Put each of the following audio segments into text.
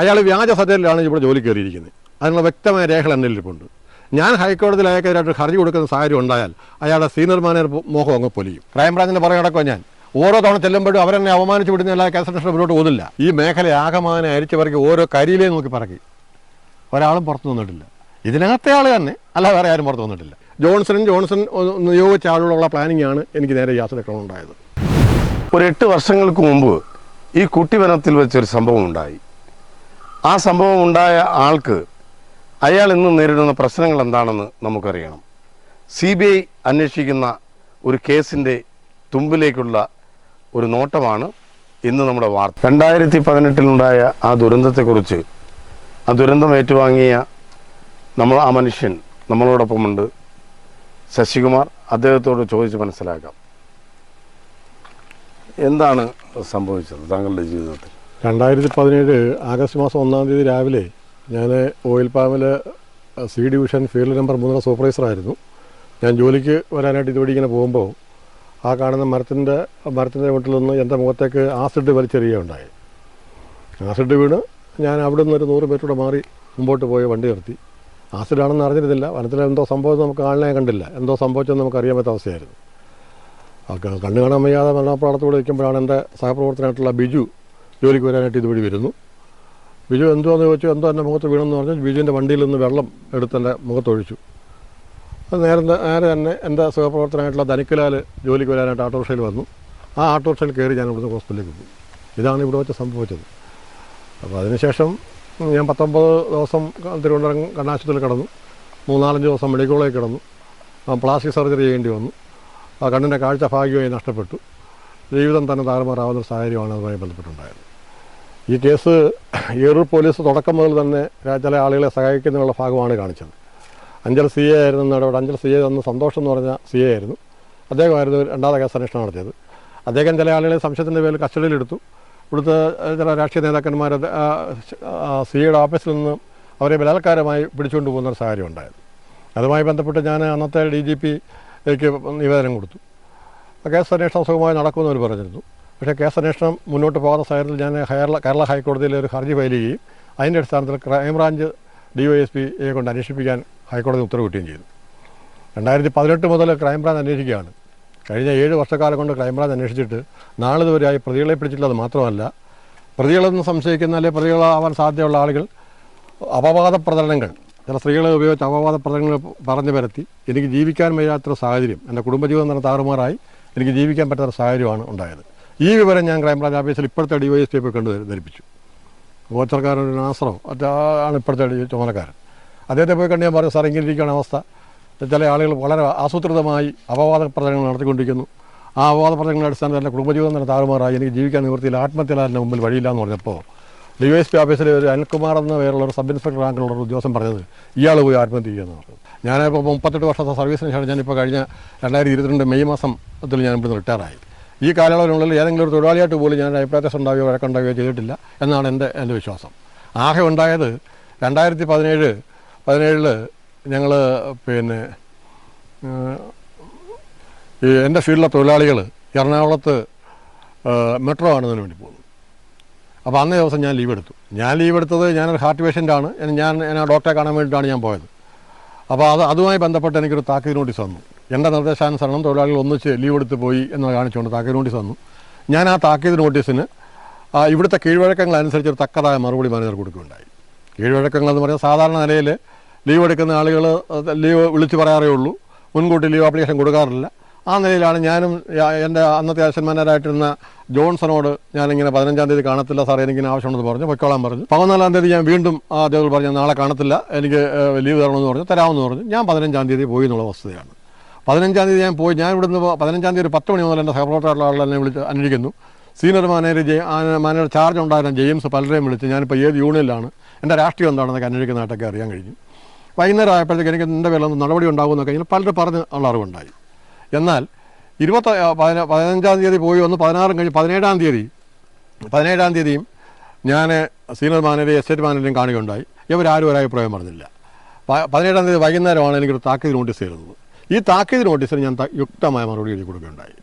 അയാൾ വ്യാജ സത്യത്തിലാണ് ഇവിടെ ജോലി കയറിയിരിക്കുന്നത്. അതിനുള്ള വ്യക്തമായ രേഖകൾ എന്റെ ഇരിപ്പുണ്ട് ഞാൻ ഹൈക്കോടതിയിൽ അയാൾക്കെതിരായിട്ട് ഹർജി കൊടുക്കുന്ന സാഹചര്യം ഉണ്ടായാൽ അയാളുടെ സീനിയർ മാനേജർ മോഹം അങ്ങ് പൊലിയും. ക്രൈംബ്രാഞ്ചിന്റെ പുറകെ നടക്കുക ഞാൻ. ഓരോ തവണ ചെല്ലുമ്പോഴും അവരെന്നെ അവമാനിച്ച് വിടുന്ന എല്ലാ കേസ് അന്വേഷണം മുന്നോട്ട് പോകുന്നില്ല ഈ മേഖല ആകമാനം അരിച്ചു പറക്കി ഓരോ കരിയിലേ നോക്കി പറക്കി. ഒരാളും പുറത്തു വന്നിട്ടില്ല ഇതിനകത്തെ ആൾ തന്നെ. അല്ല വേറെ ആരും പുറത്തു വന്നിട്ടില്ല ജോൺസണും ജോൺസൺ നിയോഗിച്ച ആളുകളുള്ള പ്ലാനിംഗ് ആണ് എനിക്ക് നേരെ യാത്രക്രമം ഉണ്ടായത്. ഒരു എട്ട് വർഷങ്ങൾക്ക് മുമ്പ് ഈ കുട്ടിവനത്തിൽ വെച്ചൊരു സംഭവം ഉണ്ടായി. ആ സംഭവം ഉണ്ടായ ആൾക്ക് അയാൾ ഇന്ന് നേരിടുന്ന പ്രശ്നങ്ങൾ എന്താണെന്ന് നമുക്കറിയണം. സി ബി ഐ അന്വേഷിക്കുന്ന ഒരു കേസിന്റെ തുമ്പിലേക്കുള്ള ഒരു നോട്ടമാണ് ഇന്ന് നമ്മുടെ വാർത്ത. രണ്ടായിരത്തി പതിനെട്ടിലുണ്ടായ ആ ദുരന്തത്തെക്കുറിച്ച് ആ ദുരന്തം ഏറ്റുവാങ്ങിയ നമ്മൾ ആ മനുഷ്യൻ നമ്മളോടൊപ്പമുണ്ട്. ശശികുമാർ അദ്ദേഹത്തോട് ചോദിച്ച് മനസ്സിലാക്കാം. എന്താണ് സംഭവിച്ചത് താങ്കളുടെ ജീവിതത്തിൽ? രണ്ടായിരത്തി പതിനേഴ് ആഗസ്റ്റ് മാസം ഒന്നാം തീയതി രാവിലെ ഞാൻ ഓയിൽ പാമിൽ സി ഡിവിഷൻ ഫീൽഡ് നമ്പർ മൂന്നര സൂപ്പർവൈസറായിരുന്നു ഞാൻ ജോലിക്ക് വരാനായിട്ട് ഇതുവഴി ഇങ്ങനെ പോകുമ്പോൾ ആ കാണുന്ന മരത്തിന്റെ മരത്തിന്റെ വീട്ടിൽ നിന്ന് എന്റെ മുഖത്തേക്ക് ആസിഡ് വലിച്ചെറിയുകയുണ്ടായി ആസിഡ് വീണ് ഞാൻ അവിടെ നിന്ന് ഒരു നൂറ് മീറ്റർ മാറി മുമ്പോട്ട് പോയി വണ്ടി നിർത്തി. ആസിഡാണെന്ന് അറിഞ്ഞിരുന്നില്ല. വനത്തിൽ എന്തോ സംഭവം നമുക്ക് ആളിനെ കണ്ടില്ല. എന്തോ സംഭവിച്ചെന്ന് നമുക്ക് അറിയാൻ പറ്റാത്ത അവസ്ഥയായിരുന്നു കണ്ണു കാണാൻ വയ്യാതെ മരണപ്രാളത്തോടെ നിൽക്കുമ്പോഴാണ് എന്റെ സഹപ്രവർത്തനമായിട്ടുള്ള ബിജു ജോലിക്ക് വരാനായിട്ട് ഇതുവഴി വരുന്നു. ബിജു എന്തുവാന്ന് ചോദിച്ചു എന്തോ എന്റെ മുഖത്ത് വീണെന്ന് പറഞ്ഞു ബിജുവിന്റെ വണ്ടിയിൽ നിന്ന് വെള്ളം എടുത്ത് എന്റെ മുഖത്തൊഴിച്ചു. അത് നേരെ നേരെ തന്നെ എന്റെ സഹപ്രവർത്തനമായിട്ടുള്ള ധനിക്കലാൽ ജോലിക്ക് വരാനായിട്ട് ഓട്ടോറിക്ഷയിൽ വന്നു. ആ ഓട്ടോറിക്ഷയിൽ കയറി ഞാൻ ഇവിടുന്ന് ഹോസ്പിറ്റലിലേക്ക് പോയി. ഇതാണ് ഇവിടെ വെച്ച് സംഭവിച്ചത്. അപ്പോൾ അതിനുശേഷം ഞാൻ പത്തൊമ്പത് ദിവസം തിരുവനന്തപുരം കണ്ണാശുപത്രിയിൽ കിടന്നു. മൂന്നാലഞ്ച് ദിവസം മെഡിക്കൽ കോളേജിൽ കിടന്നു പ്ലാസ്റ്റിക് സർജറി ചെയ്യേണ്ടി വന്നു. ആ കണ്ണിന്റെ കാഴ്ച ഭാഗ്യമായി നഷ്ടപ്പെട്ടു. ജീവിതം തന്നെ താറുമാറാവുന്ന സാഹചര്യമാണ് അതുമായി ബന്ധപ്പെട്ടുണ്ടായത്. ഈ കേസ് ഏറൂർ പോലീസ് തുടക്കം മുതൽ തന്നെ ചില ആളുകളെ സഹായിക്കുന്നതിനുള്ള ഭാഗമാണ് കാണിച്ചത്. അഞ്ചൽ സി എ ആയിരുന്നു അവിടെ അഞ്ചൽ സി എ അന്ന് സന്തോഷം എന്ന് പറഞ്ഞ സി എ ആയിരുന്നു. അദ്ദേഹമായിരുന്നു രണ്ടാമത്തെ കേസ് അന്വേഷണം നടത്തിയത്. അദ്ദേഹം ചില ആളുകളെ സംശയത്തിന്റെ പേരിൽ കസ്റ്റഡിയിലെടുത്തു. ഇവിടുത്തെ ചില രാഷ്ട്രീയ നേതാക്കന്മാർ സി എയുടെ ഓഫീസിൽ നിന്ന് അവരെ ബലാത്കാരമായി പിടിച്ചുകൊണ്ട് പോകുന്ന ഒരു സാഹചര്യം ഉണ്ടായത്. അതുമായി ബന്ധപ്പെട്ട് ഞാൻ അന്നത്തെ ഡി ജി പിക്ക് നിവേദനം കൊടുത്തു. കേസ് അന്വേഷണം സുഖമായി നടക്കുമെന്ന് അവർ പറഞ്ഞിരുന്നു. പക്ഷേ കേസ് അന്വേഷണം മുന്നോട്ട് പോകുന്ന സാഹചര്യത്തിൽ ഞാൻ കേരള കേരള ഹൈക്കോടതിയിൽ ഒരു ഹർജി ഫയൽ ചെയ്യുകയും അതിന്റെ അടിസ്ഥാനത്തിൽ ക്രൈംബ്രാഞ്ച് ഡി വൈ എസ് പിയെ കൊണ്ട് അന്വേഷിപ്പിക്കാൻ ഹൈക്കോടതി ഉത്തരവ് കിട്ടുകയും ചെയ്തു. രണ്ടായിരത്തി പതിനെട്ട് മുതൽ ക്രൈംബ്രാഞ്ച് അന്വേഷിക്കുകയാണ്. കഴിഞ്ഞ ഏഴ് വർഷക്കാലം കൊണ്ട് ക്രൈംബ്രാഞ്ച് അന്വേഷിച്ചിട്ട് നാളിതുവരെയായി പ്രതികളെ പിടിച്ചിട്ടുള്ളത് മാത്രമല്ല പ്രതികളെന്ന് സംശയിക്കുന്ന അല്ലെങ്കിൽ പ്രതികളാവാൻ സാധ്യതയുള്ള ആളുകൾ അപവാദ പ്രചരണങ്ങൾ ചില സ്ത്രീകളെ ഉപയോഗിച്ച് അപവാദ പ്രചരണങ്ങൾ പറഞ്ഞു പരത്തി എനിക്ക് ജീവിക്കാൻ വയ്യാത്തൊരു സാഹചര്യം എന്റെ കുടുംബജീവിതം തന്നെ താറുമാറായി എനിക്ക് ജീവിക്കാൻ പറ്റാത്ത സാഹചര്യമാണ് ഉണ്ടായത്. ഈ വിവരം ഞാൻ ക്രൈംബ്രാഞ്ച് ഓഫീസിൽ ഇപ്പോഴത്തെ ഡി വൈ എസ് പി ഒക്കെ കണ്ടു ധരിപ്പിച്ചു. നാസറോ ആശ്രമം ആണ് ഇപ്പോഴത്തെ ചുമതലക്കാരൻ. അദ്ദേഹത്തെ പോയി കണ്ട് ഞാൻ പറഞ്ഞു സാർ ഇങ്ങനെ ഇരിക്കുകയാണ് അവസ്ഥ. ചില ആളുകൾ വളരെ ആസൂത്രിതമായി അപവാദ പ്രചരണങ്ങൾ നടത്തിക്കൊണ്ടിരിക്കുന്നു. ആ അപവാദ പ്രചരണങ്ങളുടെ അടിസ്ഥാനത്തിൽ എന്റെ കുടുംബജീവിതം തന്നെ താറുമാറായി. എനിക്ക് ജീവിക്കാൻ നിവൃത്തിയിൽ ആത്മഹത്യ എന്റെ മുമ്പിൽ വഴിയില്ല എന്ന് പറഞ്ഞപ്പോൾ ഡി വൈ എസ് പി ഓഫീസിലെ ഒരു അനിൽകുമാർ എന്ന പേരുള്ള ഒരു സബ് ഇൻസ്പെക്ടർ റാങ്കിലുള്ള ഒരു ഉദ്യോഗസ്ഥൻ പറഞ്ഞത് ഇയാൾ പോയി ആത്മഹത്യ ചെയ്യുമെന്ന് ഞാനിപ്പോൾ മുപ്പത്തെട്ട് വർഷത്തെ സർവീസിന് ശേഷം ഞാനിപ്പോൾ കഴിഞ്ഞ രണ്ടായിരത്തി ഇരുപത്തിരണ്ട് മെയ് മാസത്തിൽ ഞാൻ ഇവിടുന്ന് റിട്ടയറായി ഈ കാലയളവിനുള്ളിൽ ഏതെങ്കിലും ഒരു തൊഴിലാളിയായിട്ട് പോലും ഞാൻ അഭിപ്രായത്തെ ഉണ്ടാവുകയോ വഴക്കുണ്ടാവുകയോ ചെയ്തിട്ടില്ല എന്നാണ് എന്റെ എന്റെ വിശ്വാസം. ആകെ ഉണ്ടായത് രണ്ടായിരത്തി പതിനേഴ് പതിനേഴിൽ ഞങ്ങൾ പിന്നെ ഈ എന്റെ ഫീൽഡിലെ തൊഴിലാളികൾ എറണാകുളത്ത് മെട്രോ കാണുന്നതിന് വേണ്ടി പോകുന്നു അപ്പോൾ അന്നേ ദിവസം ഞാൻ ലീവ് എടുത്തു. ഞാൻ ലീവ് എടുത്തത് ഞാനൊരു ഹാർട്ട് പേഷ്യന്റാണ് ഞാൻ ഞാൻ ഡോക്ടറെ കാണാൻ വേണ്ടിയിട്ടാണ് ഞാൻ പോയത്. അപ്പോൾ അത് അതുമായി ബന്ധപ്പെട്ട് എനിക്കൊരു താക്കീത് നോട്ടീസ് വന്നു. എന്റെ നിർദ്ദേശാനുസരണം തൊഴിലാളികൾ ഒന്നിച്ച് ലീവ് എടുത്ത് പോയി എന്ന് കാണിച്ചുകൊണ്ട് താക്കീത് നോട്ടീസ് തന്നു ഞാൻ ആ താക്കീത് നോട്ടീസിന് ഇവിടുത്തെ കീഴ്വഴക്കങ്ങൾ അനുസരിച്ച് ഒരു തക്കതായ മറുപടി മാനേജർ കൊടുക്കുകയുണ്ടായി. കീഴ്വഴക്കങ്ങൾ എന്ന് പറഞ്ഞാൽ സാധാരണ നിലയിൽ ലീവ് എടുക്കുന്ന ആളുകൾ ലീവ് വിളിച്ച് പറയാറേ ഉള്ളൂ. മുൻകൂട്ടി ലീവ് ആപ്ലിക്കേഷൻ കൊടുക്കാറില്ല. ആ നിലയിലാണ് ഞാനും എന്റെ അന്നത്തെ അച്ഛന്മാരായിട്ടിരുന്ന ജോൺസണോട് ഞാനിങ്ങനെ പതിനഞ്ചാം തീയതി കാണത്തില്ല സാർ എനിക്കിങ്ങനെ ആവശ്യമുണ്ടെന്ന് പറഞ്ഞു പൊയ്ക്കോളാൻ പറഞ്ഞു. പതിനാലാം തീയതി ഞാൻ വീണ്ടും അദ്ദേഹം പറഞ്ഞു നാളെ കാണത്തില്ല എനിക്ക് ലീവ് തരണമെന്ന് പറഞ്ഞു തരാമെന്ന് പറഞ്ഞു. ഞാൻ പതിനഞ്ചാം തീയതി പോയി എന്നുള്ള വസ്തുതയാണ്. പതിനഞ്ചാം തീയതി ഞാൻ പോയി. ഞാൻ ഇവിടുന്ന് പതിനഞ്ചാം തീയതി ഒരു പത്ത് മണി മുതൽ എന്റെ സഹപ്രവർത്തകരുള്ള ആളുകൾ എന്നെ വിളിച്ച് അന്വേഷിക്കുന്നു. Senior manager J manager charge ഉണ്ടായിരുന്ന ജെയിംസ് പലരെയും വിളിച്ച് ഞാനിപ്പോൾ ഏത് യൂണിയനിലാണ് എന്റെ രാഷ്ട്രീയം എന്താണെന്നൊക്കെ അന്വേഷിക്കുന്നതായിട്ടൊക്കെ അറിയാൻ കഴിഞ്ഞു. വൈകുന്നേരം ആയപ്പോഴത്തേക്ക് എനിക്ക് എന്റെ പേരിലൊന്നും നടപടി ഉണ്ടാകുമെന്നൊക്കെ ഇങ്ങനെ പലരും പറഞ്ഞ് ഉള്ള അറിവുണ്ടായി. എന്നാൽ ഇരുപത്തി പതിന- പതിനഞ്ചാം തീയതി പോയി. വന്ന് പതിനാറും കഴിഞ്ഞ് പതിനേഴാം തീയതി പതിനേഴാം തീയതിയും ഞാൻ സീനിയർ മാനേജർ എസ്റ്റേറ്റ് മാനേജറും കാണുകയുണ്ടായി. ഇവരാരും ഒരു അഭിപ്രായം പറഞ്ഞില്ല പതിനേഴാം തീയതി വൈകുന്നേരമാണ് എനിക്കൊരു താക്കീത് നോട്ടീസ് തരുന്നത് ഈ താക്കീത് നോട്ടീസിന് ഞാൻ യുക്തമായ മറുപടി എഴുതി കൊടുക്കുകയുണ്ടായി.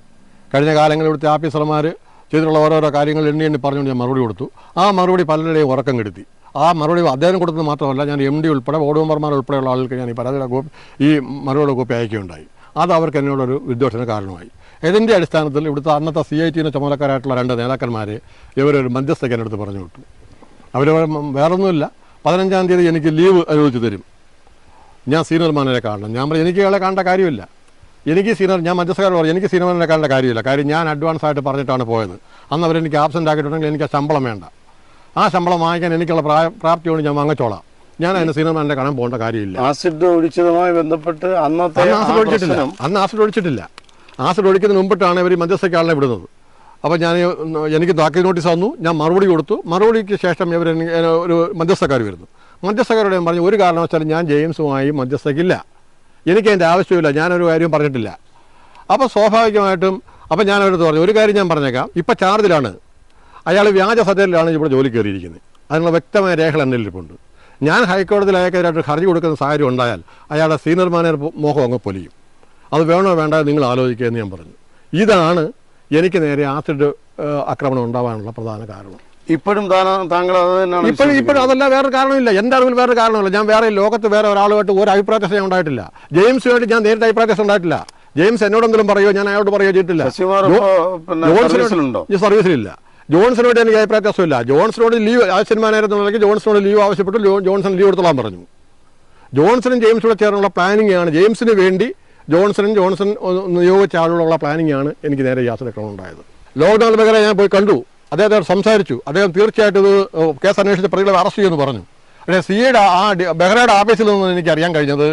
കഴിഞ്ഞ കാലങ്ങളിൽ ഇവിടുത്തെ ആഫീസർമാർ ചെയ്തിട്ടുള്ള ഓരോരോ കാര്യങ്ങൾ എണ്ണി എണ്ണി പറഞ്ഞുകൊണ്ട് ഞാൻ മറുപടി കൊടുത്തു. ആ മറുപടി പലരുടെയും ഉറക്കം കെടുത്തി. ആ മറുപടി അദ്ദേഹം കൊടുത്തത് മാത്രമല്ല ഞാൻ എം ഡി ഉൾപ്പെടെ വോർഡ് മെമ്പർമാർ ഉൾപ്പെടെയുള്ള ആളുകൾക്ക് ഞാൻ ഈ പരാതിയുടെ കോപ്പി ഈ മറുപടിയുടെ കോപ്പി അയക്കുകയുണ്ടായി. അത് അവർക്ക് എന്നോടൊരു വിദ്വേഷത്തിന് കാരണമായി. ഇതിന്റെ അടിസ്ഥാനത്തിൽ ഇവിടുത്തെ അന്നത്തെ സി ഐ ടിയിലെ ചുമതലക്കാരായിട്ടുള്ള രണ്ട് നേതാക്കന്മാരെ ഇവരൊരു മധ്യസ്ഥയ്ക്ക് എന്റെ അടുത്ത് പറഞ്ഞു വിട്ടു. അവർ വേറൊന്നുമില്ല. പതിനഞ്ചാം തീയതി എനിക്ക് ലീവ് അനുവദിച്ചു തരും. ഞാൻ സീനിയർ മാനേജരെ കാണണം. ഞാൻ പറഞ്ഞു എനിക്ക് ഇയാളെ കാണേണ്ട കാര്യമില്ല. എനിക്ക് സീനിയർ ഞാൻ മധ്യസ്ഥകാരോട് പറഞ്ഞു എനിക്ക് സീനിയർ മാനേജറെ കാണേണ്ട കാര്യമില്ല. കാര്യം ഞാൻ അഡ്വാൻസ് ആയിട്ട് പറഞ്ഞിട്ടാണ് പോയത്. അന്ന് അവരെനിക്ക് ആബ്സെന്റ് ആക്കിയിട്ടുണ്ടെങ്കിൽ എനിക്ക് ആ ശമ്പളം വേണ്ട. ആ ശമ്പളം വാങ്ങിക്കാൻ എനിക്കുള്ള പ്രായ പ്രാപ്തിയോട് ഞാൻ വാങ്ങിച്ചോളാം. ഞാൻ അതിന് സീനിയർ മാനേജറെ കാണാൻ പോകേണ്ട കാര്യമില്ല. ആസിഡ് ഒഴിച്ചതുമായി ബന്ധപ്പെട്ട് അന്നത്തെ അന്ന് ആസിഡ് ഒഴിച്ചിട്ടില്ല. അന്ന് ആസിഡ് ഒഴിച്ചിട്ടില്ല. ആസിഡ് ഒഴിക്കുന്നതിന് മുമ്പിട്ടാണ് ഇവർ മധ്യസ്ഥക്കാളിനെ വിടുന്നത്. അപ്പോൾ ഞാൻ എനിക്ക് താക്കീത് നോട്ടീസ് തന്നു. ഞാൻ മറുപടി കൊടുത്തു. മറുപടിക്ക് ശേഷം ഇവർ ഒരു മധ്യസ്ഥക്കാർ വരുന്നു. മധ്യസ്ഥക്കാരോട് ഞാൻ പറഞ്ഞു ഒരു കാരണവശാലും ഞാൻ ജെയിംസുമായി മധ്യസ്ഥയ്ക്കില്ല എനിക്ക് അതിന്റെ ആവശ്യമില്ല ഞാനൊരു കാര്യം പറഞ്ഞിട്ടില്ല. അപ്പോൾ സ്വാഭാവികമായിട്ടും അപ്പോൾ ഞാൻ അവരടുത്ത് പറഞ്ഞു ഒരു കാര്യം ഞാൻ പറഞ്ഞേക്കാം. ഇപ്പം ചാർജിലാണ്. അയാൾ വ്യാജ സത്യത്തിലാണ് ഇവിടെ ജോലി കയറിയിരിക്കുന്നത്. അതിനുള്ള വ്യക്തമായ രേഖകൾ എന്റെ ഇരിപ്പുണ്ട് ഞാൻ ഹൈക്കോടതിയിൽ അയാൾക്കെതിരായിട്ട് ഹർജി കൊടുക്കുന്ന സാഹചര്യം ഉണ്ടായാൽ അയാളുടെ സീനിയർ മാനേജർ മോഹം അങ്ങ് പൊലിയും. അത് വേണോ വേണ്ട നിങ്ങൾ ആലോചിക്കുക എന്ന് ഞാൻ പറഞ്ഞു. ഇതാണ് എനിക്ക് നേരെ ആസിഡ് ആക്രമണം ഉണ്ടാവാനുള്ള പ്രധാന കാരണം. ഇപ്പോഴും താങ്കൾ ഇപ്പോഴും ഇപ്പോഴും അതല്ല വേറെ കാരണമില്ല എന്റെ അറിവിൽ വേറെ കാരണമില്ല ഞാൻ വേറെ ലോകത്ത് വേറെ ഒരാളുമായിട്ട് ഒരു അഭിപ്രായ ഞാൻ ഉണ്ടായിട്ടില്ല. ജെയിംസുമായിട്ട് ഞാൻ നേരിട്ട് അഭിപ്രായ പ്രശ്നം ഉണ്ടായിട്ടില്ല. ജെയിംസ് എന്നോടെങ്കിലും പറയുമോ ഞാൻ അയാളോട് പറയുകയോ ചെയ്തിട്ടില്ല. സർവീസിലില്ല. ജോൺസണോട് എനിക്ക് അഭിപ്രായ വ്യത്യാസമില്ല ജോൺസണോട് ലീവ് ആവശ്യം മാനേജർ ജോൺസണോട് ലീവ് ആവശ്യപ്പെട്ടു. ജോൺസൺ ലീവ് എടുത്തോളാൻ പറഞ്ഞു. ജോൺസണും ജെയിംസിനോട് ചേർന്നുള്ള പ്ലാനിംഗ് ആണ് ജെയിംസിന് വേണ്ടി ജോൺസണും ജോൺസൺ നിയോഗിച്ച ആളുകളുള്ള പ്ലാനിംഗ് ആണ് എനിക്ക് നേരെ യാത്ര ഉണ്ടായത്. ലോക്ഡൌൺ മേഖല ഞാൻ പോയി കണ്ടു. അദ്ദേഹത്തോട് സംസാരിച്ചു. അദ്ദേഹം തീർച്ചയായിട്ടും ഇത് കേസ് അന്വേഷിച്ച പ്രതികളെ അറസ്റ്റ് ചെയ്യുമെന്ന് പറഞ്ഞു. പക്ഷേ സി എയുടെ ആ ബെഹ്റയുടെ ഓഫീസിൽ നിന്ന് എനിക്ക് അറിയാൻ കഴിഞ്ഞത്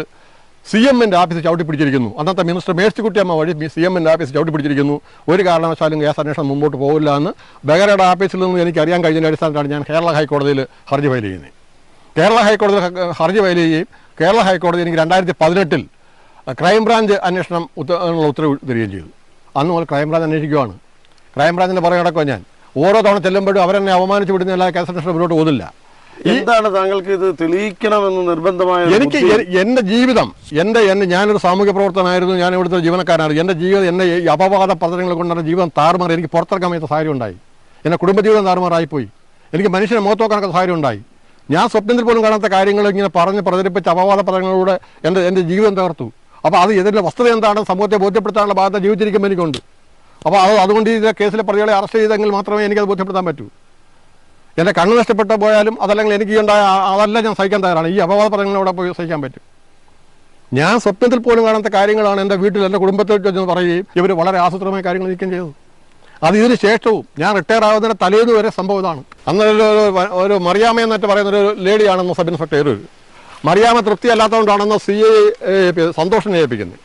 സി എമ്മിന്റെ ഓഫീസ് ചവിട്ടി പിടിച്ചിരിക്കുന്നു അന്നത്തെ മിനിസ്റ്റർ മേഴ്സിക്കുട്ടിയമ്മ വഴി സി എമ്മിന്റെ ഓഫീസ് ചവിട്ടി പിടിച്ചിരിക്കുന്നു ഒരു കാരണവശാലും കേസ് അന്വേഷണം മുമ്പോട്ട് പോകില്ല എന്ന് ബെഹ്റയുടെ ഓഫീസിൽ നിന്ന് എനിക്ക് അറിയാൻ കഴിഞ്ഞതിന്റെ അടിസ്ഥാനത്തിലാണ് ഞാൻ കേരള ഹൈക്കോടതിയിൽ ഹർജി ഫയൽ ചെയ്യുന്നത്. കേരള ഹൈക്കോടതിയിൽ ഹർജി ഫയൽ ചെയ്യുകയും കേരള ഹൈക്കോടതി എനിക്ക് രണ്ടായിരത്തി പതിനെട്ടിൽ ക്രൈംബ്രാഞ്ച് അന്വേഷണം ഉത്തരവ് തരികയും ചെയ്തു. അന്ന് മുതൽ ക്രൈംബ്രാഞ്ച് അന്വേഷിക്കുവാണ്. ക്രൈംബ്രാഞ്ചിന്റെ പുറകെ കിടക്കുക ഞാൻ. ഓരോ തവണ ചെല്ലുമ്പോഴും അവരെന്നെ അപമാനിച്ചു വിടുന്ന കേസ് അന്വേഷണം മുന്നോട്ട് പോകുന്നില്ല എന്താണ് താങ്കൾക്ക് ഇത് തെളിയിക്കണമെന്ന് നിർബന്ധമായ എനിക്ക് എന്റെ ജീവിതം എന്റെ എന്നെ ഞാനൊരു സാമൂഹ്യ പ്രവർത്തനമായിരുന്നു ഞാൻ ഇവിടുത്തെ ജീവനക്കാരനാണ് എന്റെ ജീവിതം എന്നെ ഈ അപവാദ പദ്ധതികൾ കൊണ്ടാണ് ജീവിതം താറുമാറി. എനിക്ക് പുറത്തിറക്കാൻ വേണ്ട സാഹചര്യം ഉണ്ടായി എന്റെ കുടുംബജീവിതം താറുമാറായിപ്പോയി എനിക്ക് മനുഷ്യനെ മുഖത്ത് നോക്കാനൊക്കെ സാഹചര്യം ഉണ്ടായി ഞാൻ സ്വപ്നത്തിൽ പോലും കാണാത്ത കാര്യങ്ങൾ ഇങ്ങനെ പറഞ്ഞ് പ്രചരിപ്പിച്ച അപവാദ പദങ്ങളിലൂടെ എന്റെ എന്റെ ജീവിതം തകർത്തു. അപ്പോൾ അത് ഇതിന്റെ വസ്തുത എന്താണ്? സമൂഹത്തെ ബോധ്യപ്പെടുത്താനുള്ള ബാധ്യത ജീവിച്ചിരിക്കുമ്പോൾ എനിക്കുണ്ട്. അപ്പോൾ അത് അതുകൊണ്ട് ഈ കേസിലെ പ്രതികളെ അറസ്റ്റ് ചെയ്തെങ്കിൽ മാത്രമേ എനിക്കത് ബോധ്യപ്പെടുത്താൻ പറ്റൂ. എന്റെ കണ്ണ് നഷ്ടപ്പെട്ടു പോയാലും അതല്ലെങ്കിൽ എനിക്ക് ഉണ്ടായ അതല്ല ഞാൻ സഹിക്കാൻ തയ്യാറാണ്. ഈ അപവാദ പദങ്ങളോടെ പോയി സഹിക്കാൻ പറ്റും. ഞാൻ സ്വപ്നത്തിൽ പോലും കാണാത്ത കാര്യങ്ങളാണ് എന്റെ വീട്ടിൽ എന്റെ കുടുംബത്തെ ചെന്ന് പറയുകയും ഇവർ വളരെ ആസൂത്രമായ കാര്യങ്ങൾ നീക്കം ചെയ്തത്. അത് ഇതിന് ശേഷവും ഞാൻ റിട്ടയർ ആവുന്നതിന് തലേന്ന് വരെ സംഭവം ഇതാണ്. അന്ന് ഒരു മറിയാമ എന്നിട്ട് പറയുന്ന ഒരു ലേഡിയാണെന്ന് സബ് ഇൻസ്പെക്ടർ മറിയാമ തൃപ്തിയല്ലാത്തതുകൊണ്ടാണെന്ന് സി എ സന്തോഷം ഏൽപ്പിക്കുന്നത്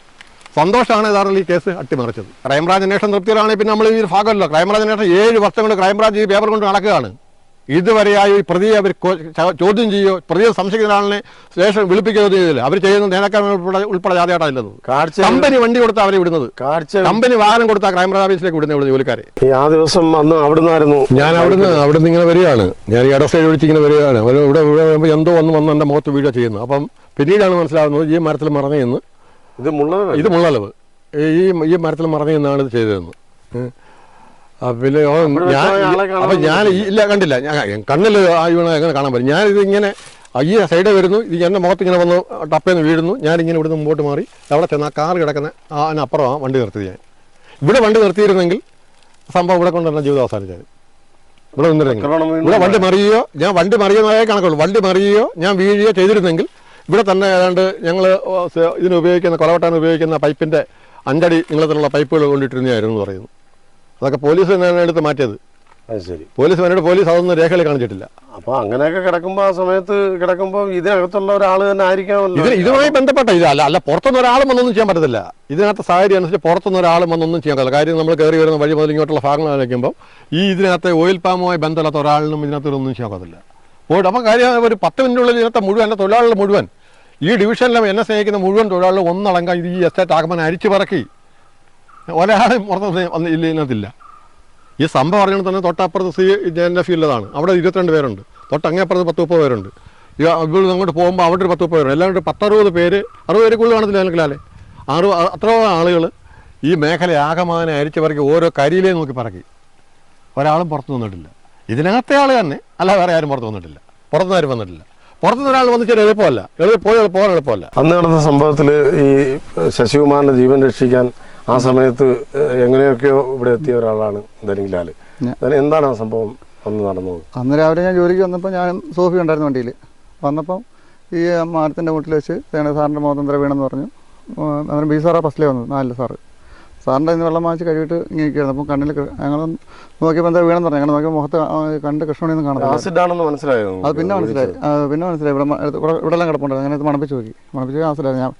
സന്തോഷമാണ് യഥാർത്ഥത്തിൽ ഈ കേസ് അട്ടിമറിച്ചത്. ക്രൈംബ്രാഞ്ച് അന്വേഷണം തൃപ്തിയിലാണെങ്കിൽ പിന്നെ നമ്മൾ ഈ ഒരു ഭാഗമല്ലോ. ക്രൈംബ്രാഞ്ച് അന്വേഷണം ഏഴ് വർഷം കൊണ്ട് ക്രൈംബ്രാഞ്ച് ഈ പേപ്പർ കൊണ്ട് നടക്കുകയാണ്. ഇതുവരെയായി പ്രതിയെ അവർ ചോദ്യം ചെയ്യുകയോ പ്രതിയെ സംശയിക്കുന്ന ആളിനെ സ്റ്റേഷൻ വിളിപ്പിക്കുകയോ ചെയ്തില്ല. അവർ ചെയ്യുന്ന നേതാക്കാൻ ഉൾപ്പെടെ കാഴ്ച കമ്പനി വണ്ടി കൊടുത്താ അവരെ വിടുന്നത്. കമ്പനി വാഹനം കൊടുത്താൽ ക്രൈംബ്രാഞ്ച് ഓഫീസിലേക്ക് വിടുന്ന ഇവിടെ ജോലിക്കാരെ. ഈ ആ ദിവസം അന്ന് അവിടുന്നായിരുന്നു. ഞാൻ അവിടുന്ന് അവിടുന്ന് ഇങ്ങനെ വരികയാണ്. ഞാൻ ഈ ഇട സൈഡ് ഒഴിച്ച് ഇങ്ങനെ വരികയാണ്. അവർ ഇവിടെ ഇവിടെ എന്തോ വന്ന് വന്ന് എന്റെ മുഖത്ത് വീഴുക ചെയ്യുന്നു. അപ്പം പിന്നീടാണ് മനസ്സിലാവുന്നത് ഈ മരത്തിൽ മറഞ്ഞെന്ന് ഇത് മുള്ളത് ഇത് മുള്ളളവ് ഈ ഈ മരത്തിൽ മറഞ്ഞെന്നാണ് ഇത് ചെയ്തതെന്ന്. പിന്നെ ഞാൻ അപ്പൊ ഞാൻ ഇല്ല കണ്ടില്ല. ഞാൻ കണ്ണിൽ ആ വീണ എങ്ങനെ കാണാൻ പറ്റും? ഞാൻ ഇത് ഇങ്ങനെ ഈ സൈഡ് വരുന്നു. ഇത് എന്റെ മുഖത്ത് ഇങ്ങനെ വന്ന് ടപ്പേന്ന് വീഴുന്നു. ഞാൻ ഇങ്ങനെ ഇവിടുന്ന് മുമ്പോട്ട് മാറി. അവിടെ ചെന്ന് ആ കാർ കിടക്കുന്ന ആ അതിനപ്പുറം ആ വണ്ടി നിർത്തി ഞാൻ. ഇവിടെ വണ്ടി നിർത്തിയിരുന്നെങ്കിൽ സംഭവം ഇവിടെ കൊണ്ടുവന്ന ജീവിതം അവസാനിച്ചത് ഇവിടെ നിന്നിരുന്നെങ്കിൽ. ഇവിടെ വണ്ടി മറിയോ ഞാൻ വണ്ടി മറിയുന്നതായ കണക്കുള്ളൂ. വണ്ടി മറിയുകയോ ഞാൻ വീഴുകയോ ചെയ്തിരുന്നെങ്കിൽ ഇവിടെ തന്നെ ഏതാണ്ട് ഞങ്ങൾ ഇതിന് ഉപയോഗിക്കുന്ന കൊലവട്ടാൻ ഉപയോഗിക്കുന്ന പൈപ്പിന്റെ അഞ്ചടി നീളത്തിലുള്ള പൈപ്പുകൾ കൊണ്ടിട്ടിരുന്നതായിരുന്നു എന്ന് പറയുന്നു അതൊക്കെ പോലീസ് തന്നെയാണ് എടുത്ത് മാറ്റിയത്. അത് ശരി. പോലീസ് എന്നോട് പോലീസ് അതൊന്നും രേഖകളിൽ കാണിച്ചിട്ടില്ല. അപ്പൊ അങ്ങനെയൊക്കെ കിടക്കുമ്പോ ആ സമയത്ത് കിടക്കുമ്പോ ഇതിനകത്തുള്ള ഒരാൾ തന്നെ ആയിരിക്കാമല്ലോ. ഇതിന് ഇതുമായി ബന്ധപ്പെട്ട ഇതല്ല അല്ല പുറത്തുനിന്ന് ഒരാളും വന്നൊന്നും ചെയ്യാൻ പറ്റത്തില്ല. ഇതിനകത്ത് സാഹചര്യം അനുസരിച്ച് പുറത്തുനിന്ന് ഒരാൾ വന്നൊന്നും ചെയ്യാൻ പറ്റില്ല കാര്യം നമ്മൾ കയറി വരുന്ന വഴി മുതൽ ഇങ്ങോട്ടുള്ള ഭാഗങ്ങൾ ആലോചിക്കുമ്പോൾ ഈ ഇതിനകത്ത് ഓയിൽ പാമുമായി ബന്ധമില്ലാത്ത ഒരാളിനും ഇതിനകത്ത് ഒന്നും ചെയ്യാൻ പറ്റില്ല പോയിട്ട് അപ്പം കാര്യം ഒരു പത്ത് മിനിറ്റിനുള്ളിൽ ഇന്നത്തെ മുഴുവൻ എന്റെ തൊഴിലാളികൾ മുഴുവൻ ഈ ഡിവിഷനിലും എന്നെ സ്നേഹിക്കുന്ന മുഴുവൻ തൊഴിലാളികൾ ഒന്നടങ്കം ഇത് ഈ എസ്റ്റേറ്റ് ആകുമ്പോൾ അരിച്ചു പറക്കി. ഒരാളും പുറത്ത് ഇല്ല ഇതിനകത്തില്ല. ഈ സംഭവം അറിയണത് തന്നെ തൊട്ടപ്പുറത്ത് സി എന്റെ ഫീൽഡിലാണ് അവിടെ ഇരുപത്തിരണ്ട് പേരുണ്ട്. തൊട്ടങ്ങേപ്പുറത്ത് പത്ത് മുപ്പത് പേരുണ്ട് ഇവിടെ അങ്ങോട്ട് പോകുമ്പോൾ അവിടെ ഒരു പത്ത് മുപ്പത് പേരുണ്ട്. എല്ലാം കൂടി പത്തറുപത് പേര് അറുപത് പേര് കൂടുതൽ കാണത്തില്ല എനിക്കല്ലേ അറു അത്ര ആളുകൾ ഈ മേഖല ആകമാനം അരിച്ചു പറക്കി ഓരോ കരിയിലേ നോക്കി പറക്കി. ഒരാളും പുറത്തു വന്നിട്ടില്ല ഇതിനകത്തെ ആൾ തന്നെ. അല്ല വേറെ ആരും പുറത്ത് വന്നിട്ടില്ല. പുറത്തുനിന്ന് ആരും വന്നിട്ടില്ല. പുറത്തുനിന്ന് ഒരാൾ വന്ന് ചെറിയ എളുപ്പമല്ല. എളുപ്പം പോയി പോകാൻ എളുപ്പമല്ല. അന്ന് നടന്ന സംഭവത്തിൽ ഈ ശശികുമാറിന്റെ ജീവൻ രക്ഷിക്കാൻ ആ സമയത്ത് എങ്ങനെയൊക്കെയോ ഇവിടെ എത്തിയ ഒരാളാണ് ധനികലാൽ എന്താണ് ആ സംഭവം അന്ന് നടന്നത്? അന്ന് രാവിലെ ഞാൻ ജോലിക്ക് വന്നപ്പോൾ ഞാൻ സോഫി ഉണ്ടായിരുന്നു വണ്ടിയിൽ വന്നപ്പം ഈ മാനത്തിന്റെ വീട്ടിൽ വെച്ച് സാറിന്റെ മോതന്ത്ര വീണെന്ന് പറഞ്ഞു. അന്നേരം ബി സാറാ ഫസ്റ്റിലേ വന്നത് നാലിൽ സാറ്. സാറിന്റെ ഇന്ന് വെള്ളം വാങ്ങിച്ച് കഴിവിട്ട് ഇങ്ങനെ ഇരിക്കുകയായിരുന്നു അപ്പം കണ്ണിൽ ഞങ്ങൾ നോക്കിയപ്പോൾ എന്താ വീണെന്ന് പറഞ്ഞു. ഞങ്ങൾ നോക്കിയപ്പോൾ മുഖത്ത് കണ്ട് കൃഷ്ണണിയൊന്നും കാണാം ആസിഡ് ആണെന്ന് മനസ്സിലായോ? അത് പിന്നെ മനസ്സിലായി. പിന്നെ മനസ്സിലായി. ഇവിടെ ഇവിടെ എല്ലാം കിടപ്പുണ്ട്. അങ്ങനെ മണപ്പിച്ച് നോക്കി മണപ്പിച്ച് ആസിഡായി ഞാൻ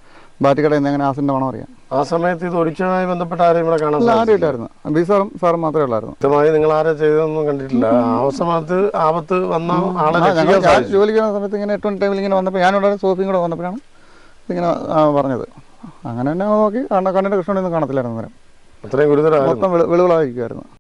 ബാറ്റിക്കടയിൽ നിന്ന് എങ്ങനെ ആസിന്റെ മണം അറിയാം. ആ സമയത്ത് ഇത് ഒരിക്കലുമായി ബന്ധപ്പെട്ട ആരെയും ഇവിടെ കാണാൻ ആരുമില്ലായിരുന്നു. ബി സാറും സാറും മാത്രമേ ഉള്ളായിരുന്നു. കൃത്യമായി നിങ്ങൾ ആരെ ചെയ്തതൊന്നും കണ്ടിട്ടില്ല. ആ സമയത്ത് ആപത്ത് വന്ന ആളെ ജോലിക്ക് സമയത്ത് ഇങ്ങനെ എട്ട് മണി ടൈമിൽ ഇങ്ങനെ വന്നപ്പോൾ ഞാനിവിടെ സോഫിയും കൂടെ വന്നപ്പോഴാണ് ഇങ്ങനെ പറഞ്ഞത്. അങ്ങനെ തന്നെ നോക്കി കണ്ണ കണ്ണിന്റെ കൃഷ്ണനൊന്നും കാണത്തില്ലായിരുന്നു അന്നേരം. അത്രയും ഗുരുതരമായിരുന്നു. മൊത്തം വെളു- വെളുവിളായിരിക്കുമായിരുന്നു